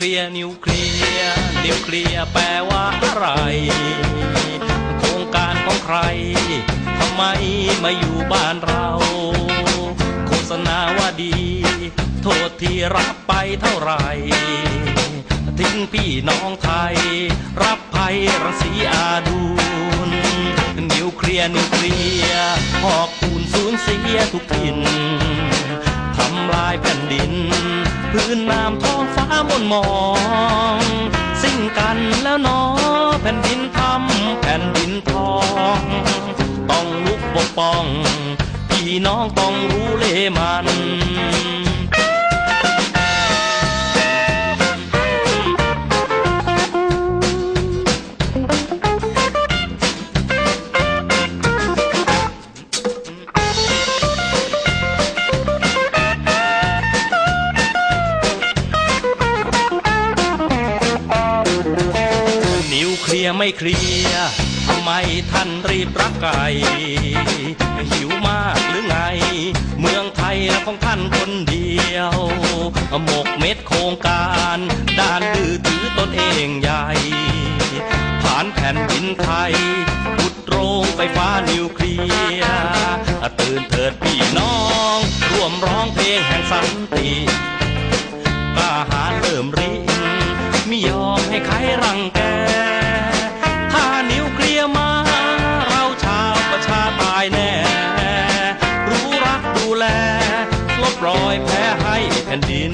วเคลียร์นิวเคลียร์แปลว่าอะไร โครงการของใครทำไมมาอยู่บ้านเรา โฆษณาว่าดี โทษที่รับไปเท่าไหร่ ทิ้งพี่น้องไทย รับภัยรังสีอาดูนนิวเคลียร์นิวเคลียร์หอกปูนสูญเสียทุกถิ่นทำลายแผ่นดิน พื้นน้ำท มนมอง สิ้นกันแล้วนอแผ่นดินทำแผ่นดินทอง ต้องลุกปกป้อง พี่น้องต้องรู้เลมัน ลียไม่เคลียทำไมท่านรีบรักไก่หิวมากหรือไง เมืองไทยของท่านคนเดียวหมกเม็ดโครงการด้านดื้อถือตนเองใหญ่ ผ่านแผ่นดินไทยพุดโรงไฟฟ้านิวเคลียร์ตื่นเถิดพี่น้อง ร่วมร้องเพลงแห่งสันติกล้าหาญเริ่มริงไม่ยอมให้ใครรังแก ลบรอยแพ้ให้แผ่นดิน